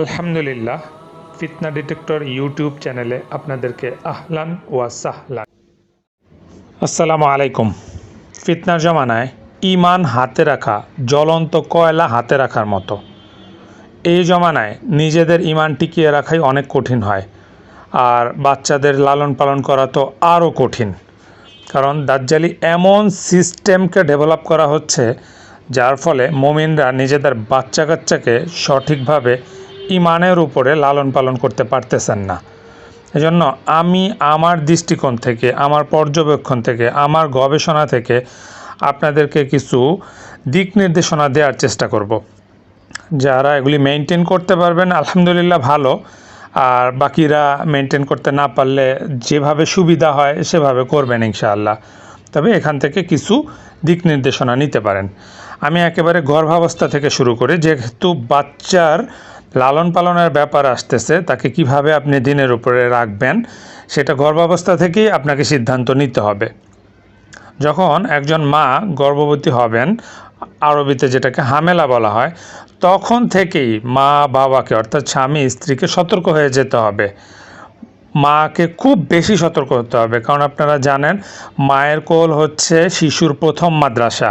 আলহামদুলিল্লাহ, ফিতনা detector YouTube চ্যানেলে আপনাদেরকে আহলান ওয়া সাহলান। আসসালামু আলাইকুম। ফিতনার জমানায় ইমান হাতে রাখা, জ্বলন্ত কয়লা হাতে রাখার মতো। এই জমানায় নিজেদের ইমান টিকিয়ে রাখাই অনেক কঠিন হয়, আর বাচ্চাদের লালন পালন করা তো আরও কঠিন। কারণ দাজ্জালি এমন সিস্টেমকে ডেভেলপ করা হচ্ছে, যার ফলে মোমিনরা নিজেদের বাচ্চা কাচ্চাকে সঠিকভাবে ইমানের উপরে লালন পালন করতে পারতেছেন না। এজন্য আমি আমার দৃষ্টিকোণ থেকে, আমার পর্যবেক্ষণ থেকে, আমার গবেষণা থেকে আপনাদেরকে কিছু দিক নির্দেশনা দেওয়ার চেষ্টা করব। যারা এগুলি মেনটেন করতে পারবেন, আলহামদুলিল্লাহ ভালো। আর বাকিরা মেনটেন করতে না পারলে যেভাবে সুবিধা হয়, সেভাবে করবেন ইনশাআল্লাহ। তবে এখান থেকে কিছু দিক নির্দেশনা নিতে পারেন। আমি একেবারে গর্ভাবস্থা থেকে শুরু করে, যেহেতু বাচ্চার লালন পালনের ব্যাপার আসতেছে, তাকে কীভাবে আপনি দিনের উপরে রাখবেন, সেটা গর্ভাবস্থা থেকেই আপনাকে সিদ্ধান্ত নিতে হবে। যখন একজন মা গর্ভবতী হবেন, আরবিতে যেটাকে হামেলা বলা হয়, তখন থেকেই মা বাবাকে, অর্থাৎ স্বামী, স্ত্রীকে সতর্ক হয়ে যেতে হবে। মাকে খুব বেশি সতর্ক হতে হবে, কারণ আপনারা জানেন, মায়ের কোল হচ্ছে শিশুর প্রথম মাদ্রাসা।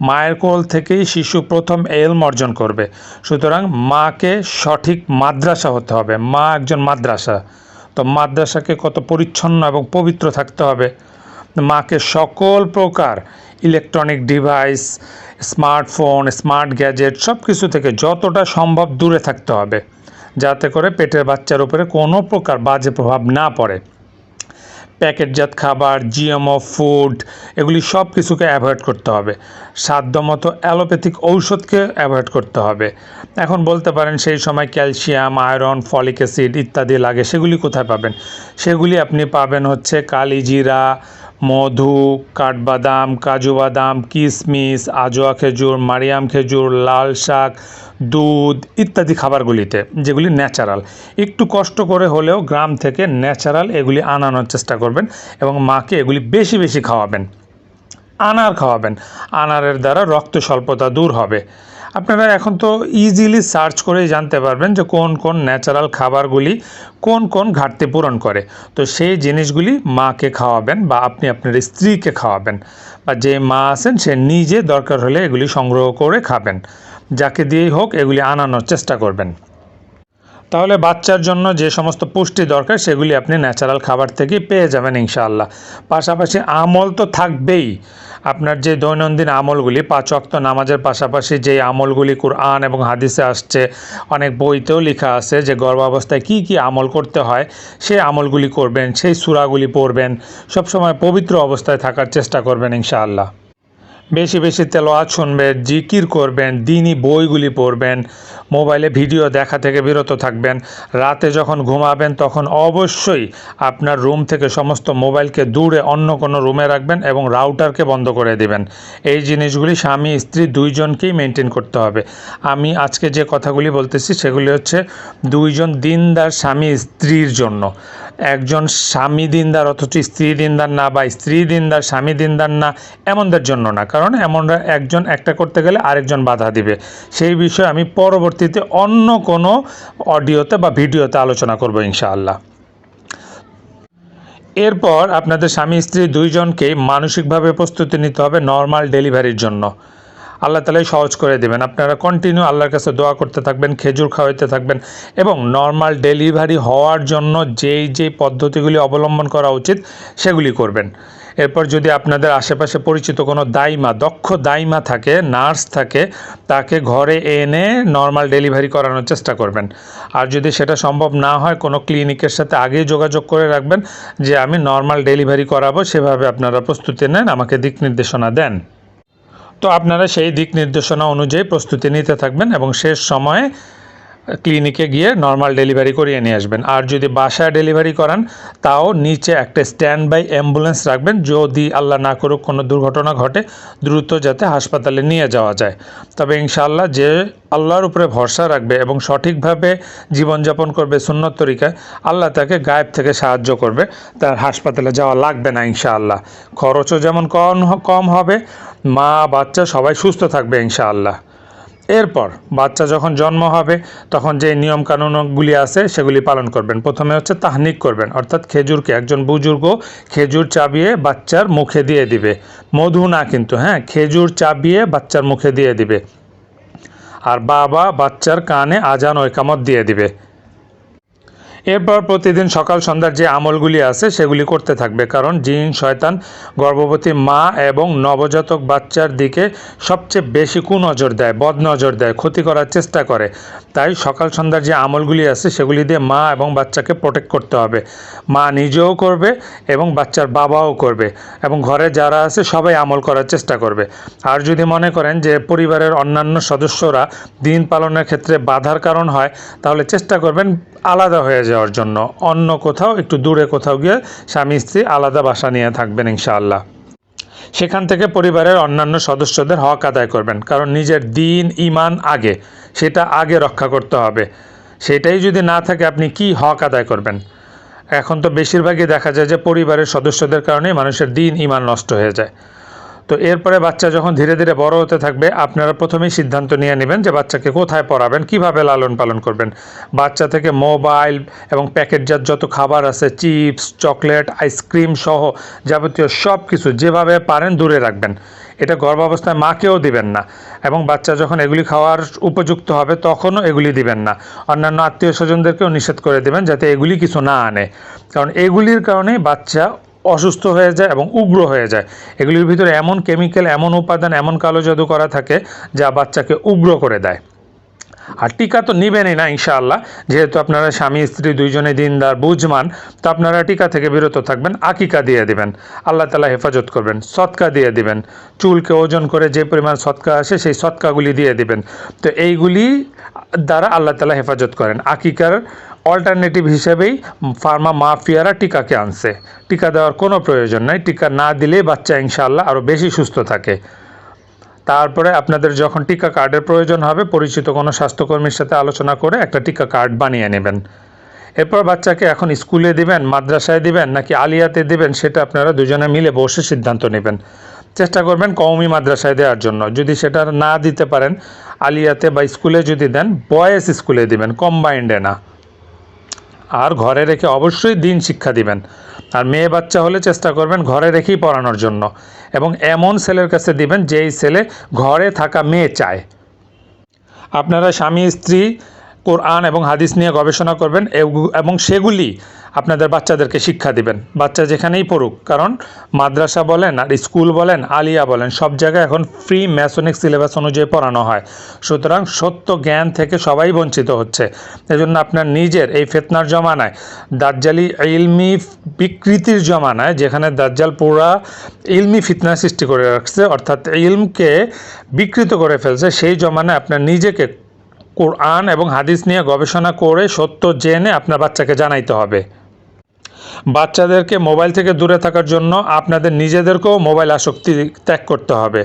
মায়ের কোল থেকেই শিশু প্রথম এলম অর্জন করবে। সুতরাং মাকে সঠিক মাদ্রাসা হতে হবে। মা একজন মাদ্রাসা। তো মাদ্রাসাকে কত পরিচ্ছন্ন এবং পবিত্র থাকতে হবে। মাকে সকল প্রকার electronic device, smartphone, smart gadget সব কিছু থেকে যতটা সম্ভব দূরে থাকতে হবে। যাতে করে পেটের বাচ্চার উপরে কোনো প্রকার বাজে প্রভাব না পড়ে। প্যাকেটজাত খাবার জিএমও ফুড এগুলি সব কিছুকে অ্যাভয়েড করতে হবে। সাধ্যমতো অ্যালোপ্যাথিক ঔষধকে অ্যাভয়েড করতে হবে। এখন বলতে পারেন সেই সময় ক্যালসিয়াম, আয়রন, ফলিক অ্যাসিড ইত্যাদি লাগে, সেগুলি কোথায় পাবেন? সেগুলি আপনি পাবেন হচ্ছে কালিজিরা মধু, কাঠবাদাম কাজু বাদাম কিশমিশ আজোয়া খেজুর, মারিয়াম খেজুর, লাল শাক, দুধ ইত্যাদি খাবারগুলিতে, যেগুলি ন্যাচারাল। একটু কষ্ট করে হলেও গ্রাম থেকে ন্যাচারাল এগুলি আনানোর চেষ্টা করবেন এবং মাকে এগুলি বেশি বেশি খাওয়াবেন। আনার খাওয়াবেন। আনারের দ্বারা রক্ত স্বল্পতা দূর হবে। আপনারা এখন তো ইজিলি সার্চ করেই জানতে পারবেন যে কোন কোন ন্যাচারাল খাবারগুলি কোন কোন ঘাটতি পূরণ করে। তো সেই জিনিসগুলি মাকে খাওয়াবেন বা আপনি আপনার স্ত্রীকে খাওয়াবেন বা যে মা আছেন সে নিজে দরকার হলে এগুলি সংগ্রহ করে খাবেন। যাকে দিয়েই হোক এগুলি আনানোর চেষ্টা করবেন। তাহলে বাচ্চার জন্য যে সমস্ত পুষ্টি দরকার, সেগুলি আপনি ন্যাচারাল খাবার থেকেই পেয়ে যাবেন ইনশাআল্লাহ। পাশাপাশি আমল তো থাকবেই। আপনার যে দৈনন্দিন আমলগুলি, পাঁচ অক্ত নামাজের পাশাপাশি যে আমলগুলি কুরআন এবং হাদিসে আসছে, অনেক বইতেও লেখা আছে যে গর্ভাবস্থায় কি কি আমল করতে হয়, সেই আমলগুলি করবেন, সেই সুরাগুলি পড়বেন, সবসময় পবিত্র অবস্থায় থাকার চেষ্টা করবেন ইনশাআল্লাহ। বেশি বেশি তেলোয়াত শুনবেন জিকির করবেন, দিনই বইগুলি পড়বেন, মোবাইলে ভিডিও দেখা থেকে বিরত থাকবেন। রাতে যখন ঘুমাবেন তখন অবশ্যই আপনার রুম থেকে সমস্ত মোবাইলকে দূরে অন্য কোনো রুমে রাখবেন এবং রাউটারকে বন্ধ করে দিবেন। এই জিনিসগুলি স্বামী, স্ত্রী দুইজনকেই মেনটেন করতে হবে। আমি আজকে যে কথাগুলি বলতেছি সেগুলি হচ্ছে, দুইজন দিনদার স্বামী স্ত্রীর জন্য। একজন স্বামী দিনদার অথচ স্ত্রী দিনদার না বা স্ত্রী দিনদার, স্বামী দিনদার না, এমনদের জন্য না। কারণ এমনরা একজন একটা করতে গেলে আরেকজন বাধা দিবে। সেই বিষয়ে আমি পরবর্তীতে অন্য কোনো অডিওতে বা ভিডিওতে আলোচনা করব ইনশাআল্লাহ। এরপর আপনাদের স্বামী স্ত্রী দুইজনকেই মানসিকভাবে প্রস্তুতি নিতে হবে নর্মাল ডেলিভারির জন্য। আল্লাহ তালাই সহজ করে দেবেন। আপনারা কন্টিনিউ আল্লাহর কাছে দোয়া করতে থাকবেন, খেজুর খাওয়াইতে থাকবেন এবং নর্মাল ডেলিভারি হওয়ার জন্য যেই যেই পদ্ধতিগুলি অবলম্বন করা উচিত সেগুলি করবেন। এরপর যদি আপনাদের আশেপাশে পরিচিত কোনো দাইমা, দক্ষ দাইমা থাকে, নার্স থাকে, তাকে ঘরে এনে নর্মাল ডেলিভারি করানোর চেষ্টা করবেন। আর যদি সেটা সম্ভব না হয়, কোনো ক্লিনিকের সাথে আগেই যোগাযোগ করে রাখবেন যে, আমি নর্মাল ডেলিভারি করাবো, সেভাবে আপনারা প্রস্তুতি নেন, আমাকে দিক নির্দেশনা দেন। তো আপনারা সেই দিক নির্দেশনা অনুযায়ী প্রস্তুতি নিতে থাকবেন এবং শেষ সময়ে ক্লিনিকে গিয়ে নর্মাল ডেলিভারি করিয়ে নিয়ে আসবেন। আর যদি বাসায় ডেলিভারি করান, তাও নিচে একটা স্ট্যান্ড বাই অ্যাম্বুলেন্স রাখবেন, যদি আল্লাহ না করুক কোনো দুর্ঘটনা ঘটে, দ্রুত যাতে হাসপাতালে নিয়ে যাওয়া যায়। তবে ইনশাআল্লাহ যে আল্লাহর উপরে ভরসা রাখবে এবং সঠিকভাবে জীবনযাপন করবে সুন্নত তরিকায়, আল্লাহ তাকে গায়েব থেকে সাহায্য করবে। তার হাসপাতালে যাওয়া লাগবে না ইনশাআল্লাহ। খরচও যেমন কম কম হবে মা বাচ্চা সবাই সুস্থ থাকবে ইনশাআল্লাহ। এরপর বাচ্চা যখন জন্ম হবে, তখন যে নিয়মকানুনগুলি আছে সেগুলি পালন করবেন। প্রথমে হচ্ছে তাহনিক করবেন, অর্থাৎ খেজুরকে, একজন বুজুর্গ খেজুর চাবিয়ে বাচ্চার মুখে দিয়ে দিবে। মধু না কিন্তু হ্যাঁ খেজুর চাবিয়ে বাচ্চার মুখে দিয়ে দিবে। আর বাবা বাচ্চার কানে আজান ঐকামত দিয়ে দিবে। এরপর প্রতিদিন সকাল সন্ধ্যার যে আমলগুলি আছে, সেগুলি করতে থাকবে। কারণ জিন, শয়তান, গর্ভবতী মা এবং নবজাতক বাচ্চার দিকে সবচেয়ে বেশি কুনজর দেয়, বদনজর দেয়, ক্ষতি করার চেষ্টা করে। তাই সকাল সন্ধ্যার যে আমলগুলি আছে, সেগুলি দিয়ে মা এবং বাচ্চাকে প্রোটেক্ট করতে হবে। মা নিজেও করবে এবং বাচ্চার বাবাও করবে এবং ঘরে যারা আছে, সবাই আমল করার চেষ্টা করবে। আর যদি মনে করেন যে পরিবারের অন্যান্য সদস্যরা দিন পালনের ক্ষেত্রে বাধার কারণ হয়, তাহলে চেষ্টা করবেন আলাদা হয়ে যাওয়ার জন্য অন্য কোথাও, একটু দূরে কোথাও গিয়ে স্বামী, স্ত্রী আলাদা বাসা নিয়ে থাকবেন ইনশাআল্লাহ। সেখান থেকে পরিবারের অন্যান্য সদস্যদের হক আদায় করবেন, কারণ নিজের দিন ইমান আগে, সেটা আগে রক্ষা করতে হবে। সেটাই যদি না থাকে, আপনি কি হক আদায় করবেন? এখন তো বেশিরভাগই দেখা যায় যে পরিবারের সদস্যদের কারণে মানুষের দিন ইমান নষ্ট হয়ে যায়। তো এরপরে বাচ্চা যখন ধীরে ধীরে বড় হতে থাকবে, আপনারা প্রথমেই সিদ্ধান্ত নিয়ে নেবেন যে বাচ্চাকে কোথায় পড়াবেন, কীভাবে লালন পালন করবেন। বাচ্চা থেকে মোবাইল এবং প্যাকেটজাত যত খাবার আছে, চিপস, চকলেট, আইসক্রিম সহ যাবতীয় সব কিছু যেভাবে পারেন দূরে রাখবেন। এটা গর্ভাবস্থায় মাকেও দিবেন না এবং বাচ্চা যখন এগুলি খাওয়ার উপযুক্ত হবে তখনও এগুলি দিবেন না। অন্যান্য আত্মীয় স্বজনদেরকেও নিষেধ করে দেবেন যাতে এগুলি কিছু না আনে। কারণ এগুলির কারণেই বাচ্চা অসুস্থ হয়ে যায় এবং উগ্র হয়ে যায়। এগুলির ভিতরে এমন কেমিক্যাল, এমন উপাদান, এমন কালো জাদু করা থাকে যা বাচ্চাকে উগ্র করে দেয়। আর টিকা তো নিবেনই না, ইনশাআল্লাহ। যেহেতু আপনারা স্বামী, স্ত্রী, দুইজনে দিনদার, বুঝমান, তো আপনারা টিকা থেকে বিরত থাকবেন, আকিকা দিয়ে দিবেন। আল্লাহ তালা হেফাজত করবেন, সৎকা দিয়ে দিবেন। চুলকে ওজন করে যে পরিমাণ সৎকা আসে, সেই সৎকাগুলি দিয়ে দিবেন। তো এইগুলি দ্বারা আল্লাহ তালা হেফাজত করেন। আকিকার অল্টারনেটিভ হিসেবেই ফার্মা মাফিয়ারা টিকাকে আনছে। টিকা দেওয়ার কোনো প্রয়োজন নাই। টিকা না দিলেই বাচ্চা ইনশাআল্লাহ আরও বেশি সুস্থ থাকে। তারপরে আপনাদের যখন টিকা কার্ডের প্রয়োজন হবে, পরিচিত কোনো স্বাস্থ্যকর্মীর সাথে আলোচনা করে একটা টিকা কার্ড বানিয়ে নেবেন। এরপর বাচ্চাকে এখন স্কুলে দিবেন, মাদ্রাসায় দিবেন, নাকি আলিয়াতে দিবেন, সেটা আপনারা দুজনে মিলে বসে সিদ্ধান্ত নেবেন। চেষ্টা করবেন কওমি মাদ্রাসায় দেওয়ার জন্য। যদি সেটা না দিতে পারেন, আলিয়াতে বা স্কুলে যদি দেন, বয়েজ স্কুলে দিবেন, কম্বাইন্ডে না। আর ঘরে রেখে অবশ্যই দিন শিক্ষা দিবেন। আর মেয়ে বাচ্চা হলে চেষ্টা করবেন ঘরে রেখেই পড়ানোর জন্য। এবং এমন ছেলের কাছে দিবেন যেই ছেলে ঘরে থাকা মেয়ে চায়। আপনারা স্বামী, স্ত্রী কোরআন এবং হাদিস নিয়ে গবেষণা করবেন এবং সেগুলি আপনাদের বাচ্চাদেরকে শিক্ষা দিবেন। বাচ্চা যেখানেই পড়ুক, কারণ মাদ্রাসা বলেন আর স্কুল বলেন, আলিয়া বলেন, সব জায়গায় এখন ফ্রি ম্যাসনিক সিলেবাস অনুযায়ী পড়ানো হয়। সুতরাং সত্য জ্ঞান থেকে সবাই বঞ্চিত হচ্ছে। এজন্য আপনার নিজের এই ফেতনার জমানায়, দাজ্জালি ইলমি বিকৃতির জমানায়, যেখানে দাজ্জাল পুরা ইলমি ফিতনা সৃষ্টি করে রাখছে, অর্থাৎ ইলমকে বিকৃত করে ফেলছে, সেই জমানায় আপনার নিজেকে কোরআন এবং হাদিস নিয়ে গবেষণা করে সত্য জেনে আপনার বাচ্চাকে জানাইতে হবে। বাচ্চাদেরকে মোবাইল থেকে দূরে থাকার জন্য আপনাদের নিজেদেরকেও মোবাইল আসক্তি ত্যাগ করতে হবে।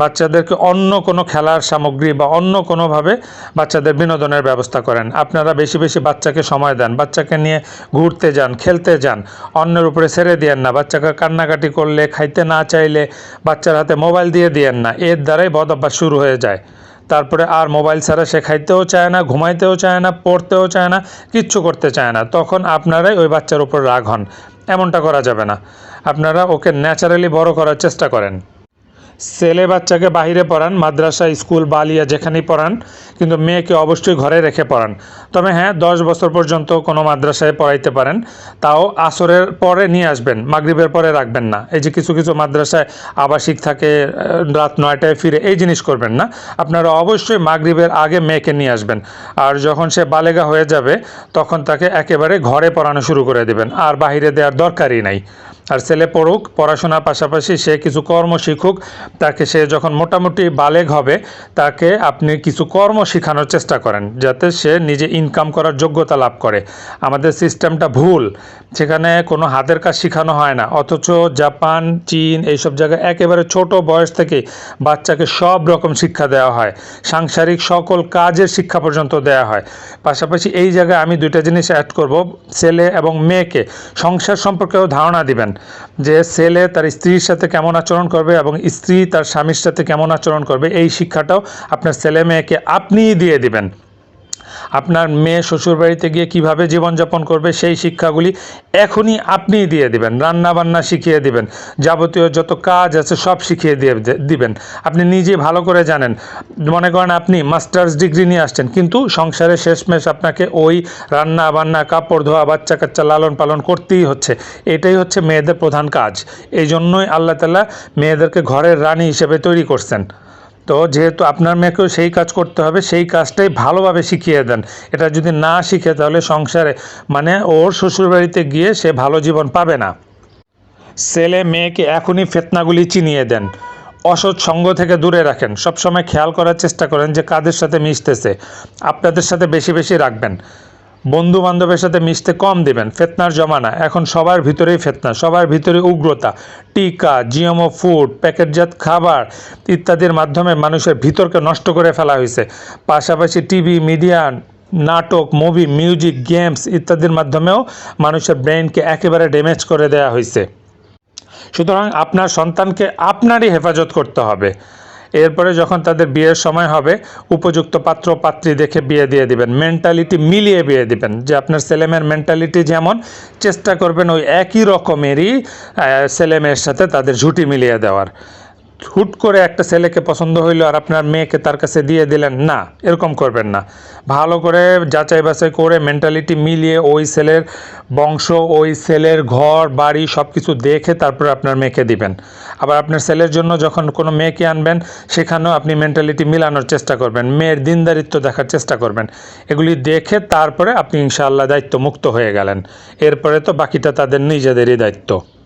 বাচ্চাদেরকে অন্য কোনো খেলার সামগ্রী বা অন্য কোনোভাবে বাচ্চাদের বিনোদনের ব্যবস্থা করেন। আপনারা বেশি বেশি বাচ্চাকে সময় দেন, বাচ্চাকে নিয়ে ঘুরতে যান, খেলতে যান। অন্যের উপরে ছেড়ে দিয়েন না। বাচ্চাকে কান্নাকাটি করলে, খাইতে না চাইলে বাচ্চার হাতে মোবাইল দিয়ে দিয়েন না। এর দ্বারাই বদ অভ্যাস শুরু হয়ে যায়। তারপরে আর মোবাইল ছাড়া সে খাইতেও চায় না, ঘুমাইতেও চায় না, পড়তেও চায় না, কিচ্ছু করতে চায় না। তখন আপনারাই ওই বাচ্চার উপর রাগ হন। এমনটা করা যাবে না। আপনারা ওকে ন্যাচারালি বড় করার চেষ্টা করেন। ছেলে বাচ্চাকে বাইরে পড়ান, মাদ্রাসা, স্কুল, বালিয়া যেখানেই পড়ান, কিন্তু মেয়েকে অবশ্যই ঘরে রেখে পড়ান। তবে হ্যাঁ দশ বছর পর্যন্ত কোনো মাদ্রাসায় পড়াইতে পারেন, তাও আসরের পরে নিয়ে আসবেন, মাগরিবের পরে রাখবেন না। এই যে কিছু কিছু মাদ্রাসায় আবাসিক থাকে রাত নয়টায় ফিরে এই জিনিস করবেন না। আপনারা অবশ্যই মাগরিবের আগে মেয়েকে নিয়ে আসবেন। আর যখন সে বালেগা হয়ে যাবে, তখন তাকে একেবারে ঘরে পড়ানো শুরু করে দেবেন। আর বাইরে দেওয়ার দরকারই নাই। আর ছেলে পড়ুক, পড়াশোনার পাশাপাশি সে কিছু কর্ম শিখুক, তাকে সে যখন মোটামুটি বালেগ হবে, তাকে আপনি কিছু কর্ম শেখানোর চেষ্টা করেন, যাতে সে নিজে ইনকাম করার যোগ্যতা লাভ করে। আমাদের সিস্টেমটা ভুল, সেখানে কোনো হাতের কাজ শেখানো হয় না, অথচ জাপান, চীন এইসব জায়গায় একেবারে ছোট বয়স থেকে বাচ্চাকে সব রকম শিক্ষা দেওয়া হয়, সাংসারিক সকল কাজের শিক্ষা পর্যন্ত দেওয়া হয়। পাশাপাশি এই জায়গায় আমি দুইটা জিনিস অ্যাড করব, ছেলে এবং মেয়েকে, সংসার সম্পর্কেও ধারণা দিবেন। যে ছেলে তার স্ত্রীর সাথে কেমন আচরণ করবে এবং স্ত্রী তার স্বামীর সাথে কেমন আচরণ করবে, এই শিক্ষাটাও আপনার ছেলে মেয়েকে আপনিই দিয়ে দিবেন। আপনার মেয়ে শ্বশুরবাড়িতে গিয়ে কীভাবে জীবনযাপন করবে সেই শিক্ষাগুলি এখনই আপনিই দিয়ে দিবেন রান্না বান্না শিখিয়ে দিবেন, যাবতীয় যত কাজ আছে সব শিখিয়ে দিয়ে দিবেন। আপনি নিজে ভালো করে জানেন, মনে করেন আপনি মাস্টার্স ডিগ্রি নিয়ে আসছেন, কিন্তু সংসারে শেষমেশ আপনাকে ওই রান্না বান্না কাপড় ধোয়া, বাচ্চা কাচ্চা লালন পালন করতেই হচ্ছে। এটাই হচ্ছে মেয়েদের প্রধান কাজ। এই জন্যই আল্লাহ তালা মেয়েদেরকে ঘরের রানী হিসেবে তৈরি করছেন। তো যেহেতু আপনার মেয়েকেও সেই কাজ করতে হবে, সেই কাজটাই ভালোভাবে শিখিয়ে দেন। এটা যদি না শিখে তাহলে সংসারে মানে ওর শ্বশুরবাড়িতে গিয়ে সে ভালো জীবন পাবে না। ছেলে মেয়েকে এখনই ফেতনাগুলি চিনিয়ে দেন। অসৎ সঙ্গ থেকে দূরে রাখেন। সবসময় খেয়াল করার চেষ্টা করেন যে কাদের সাথে মিশতেছে। আপনাদের সাথে বেশি বেশি রাখবেন। বন্ধু বান্ধবের সাথে মিশতে কম দেবেন। ফেতনার জমানা। এখন সবার ভিতরেই ফেতনা, সবার ভিতরে উগ্রতা। টিকা জিএমও ফুড, প্যাকেটজাত খাবার ইত্যাদির মাধ্যমে মানুষের ভিতরকে নষ্ট করে ফেলা হয়েছে। পাশাপাশি টিভি, মিডিয়া, নাটক, মুভি, মিউজিক, গেমস ইত্যাদির মাধ্যমেও মানুষের ব্রেনকে একেবারে ড্যামেজ করে দেওয়া হয়েছে। সুতরাং আপনার সন্তানকে আপনারই হেফাজত করতে হবে। এরপরে যখন তাদের বিয়ের সময় হবে, উপযুক্ত পাত্র পাত্রী দেখে বিয়ে দিয়ে দিবেন। মেন্টালিটি মিলিয়ে বিয়ে দিবেন। যে আপনার ছেলেমেয়ের মেন্টালিটি যেমন, চেষ্টা করবেন ওই একই রকমেরই ছেলেমেয়ের সাথে তাদের ঝুঁটি মিলিয়ে দেওয়ার। হুট করে একটা ছেলেকে পছন্দ হইল আর আপনার মেয়েকে তার কাছে দিয়ে দিলেন, না, এরকম করবেন না। ভালো করে যাচাই বাছাই করে মেন্টালিটি মিলিয়ে ওই ছেলের বংশ, ওই ছেলের ঘর, বাড়ি সব কিছু দেখে তারপরে আপনার মেয়েকে দিবেন। আবার আপনার ছেলের জন্য যখন কোনো মেয়েকে আনবেন, সেখানেও আপনি মেন্টালিটি মিলানোর চেষ্টা করবেন। মেয়ের দিনদারিত্ব দেখার চেষ্টা করবেন। এগুলি দেখে তারপরে আপনি ইনশাআল্লাহ দায়িত্ব মুক্ত হয়ে গেলেন। এরপরে তো বাকিটা তাদের নিজেদেরই দায়িত্ব।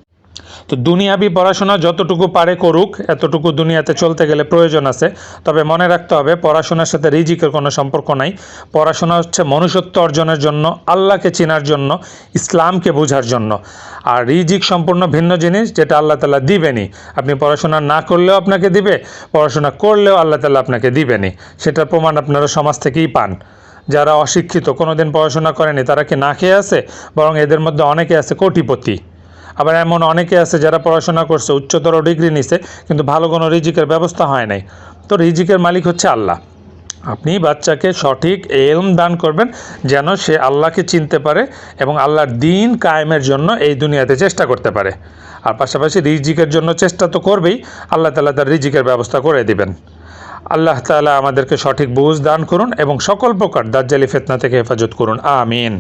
তো দুনিয়াবি পড়াশোনা যতটুকু পারে করুক, এতটুকু দুনিয়াতে চলতে গেলে প্রয়োজন আছে। তবে মনে রাখতে হবে, পড়াশোনার সাথে রিজিকের কোনো সম্পর্ক নাই। পড়াশোনা হচ্ছে মনুষ্যত্ব অর্জনের জন্য, আল্লাহকে চেনার জন্য, ইসলামকে বোঝার জন্য। আর রিজিক সম্পূর্ণ ভিন্ন জিনিস, যেটা আল্লাহ তালা দিবেনই। আপনি পড়াশোনা না করলেও আপনাকে দিবে, পড়াশোনা করলেও আল্লাহ তালা আপনাকে দিবেনই। সেটার প্রমাণ আপনারা সমাজ থেকেই পান। যারা অশিক্ষিত, কোনোদিন পড়াশোনা করেনি, তারা কি না খেয়ে আছে? বরং এদের মধ্যে অনেকে আছে কোটিপতি। আবার এমন অনেকে আছে যারা পড়াশোনা করছে, উচ্চতর ডিগ্রি নিছে, কিন্তু ভালো কোনো রিজিকের ব্যবস্থা হয় নাই। তো রিজিকের মালিক হচ্ছে আল্লাহ। আপনি বাচ্চাকে সঠিক এলম দান করবেন যেন সে আল্লাহকে চিনতে পারে এবং আল্লাহর দিন কায়েমের জন্য এই দুনিয়াতে চেষ্টা করতে পারে। আর পাশাপাশি রিজিকের জন্য চেষ্টা তো করবেই, আল্লাহ তালা তার রিজিকের ব্যবস্থা করে দিবেন। আল্লাহ তালা আমাদেরকে সঠিক বুঝ দান করুন এবং সকল প্রকার দাজ্জালি ফেতনা থেকে হেফাজত করুন। আমিন।